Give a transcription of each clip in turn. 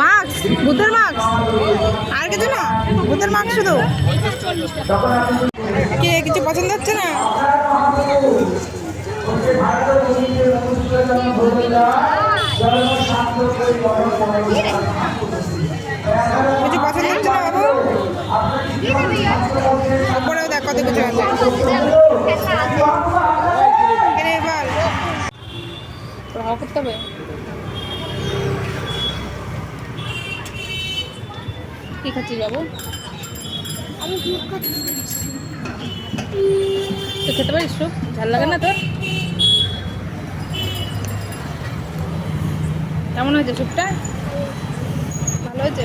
Mask বুদ্ধের mask. আর কিছু না বুদ্ধের মাস্ক শুধু। কে, কিছু পছন্দ হচ্ছে না? কিছু পছন্দ হচ্ছে না, বাবু? ওপরেও দেখ কত কিছু আছে। কি যাব খাচ্ছি। তো খেতে পারিস তো ঝাল লাগে না তোর? কেমন হয়েছে স্যুপটা ভালো হয়েছে?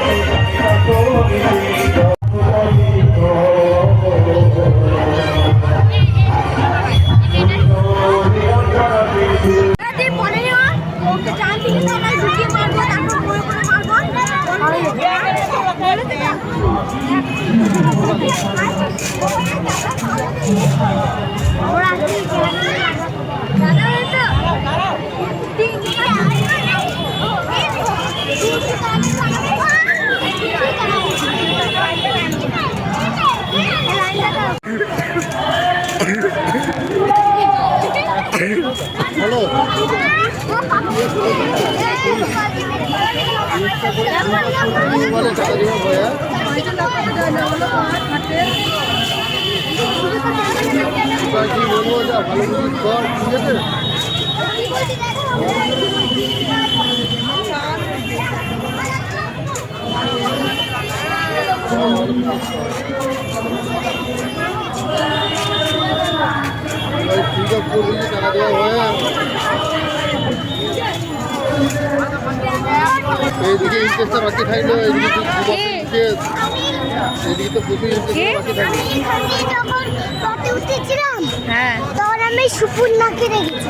Baik, tiga puluh ini karena dia এইদিকে ইন্টারেস্টটা বাকি থাকল এইদিকে তো ইন্টারেস্ট এদিকে তো প্রচুর বাকি থাকল। উঠেছিলাম হ্যাঁ। তখন আমি সুপুর্ণাকে দেখেছি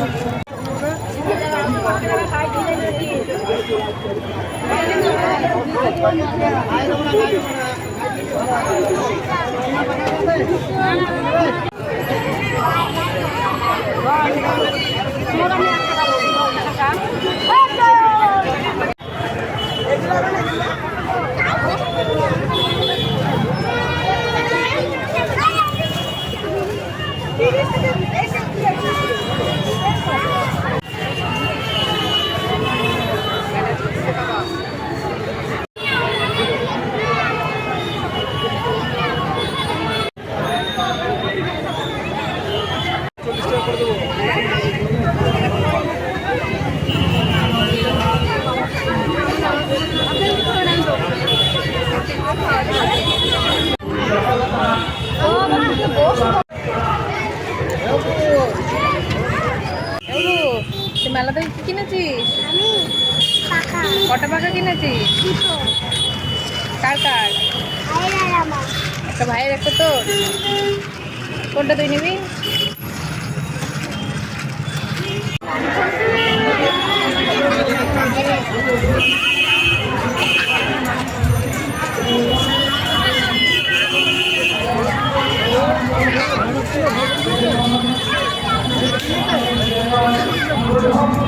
বাবু তুই মেলা থেকে কি কিনেছিস আমি কাকা কটা পাখা কিনেছিস? কার কার? একটা ভাইয়ের একটা তোর। কোনটা তুই নিবি? এই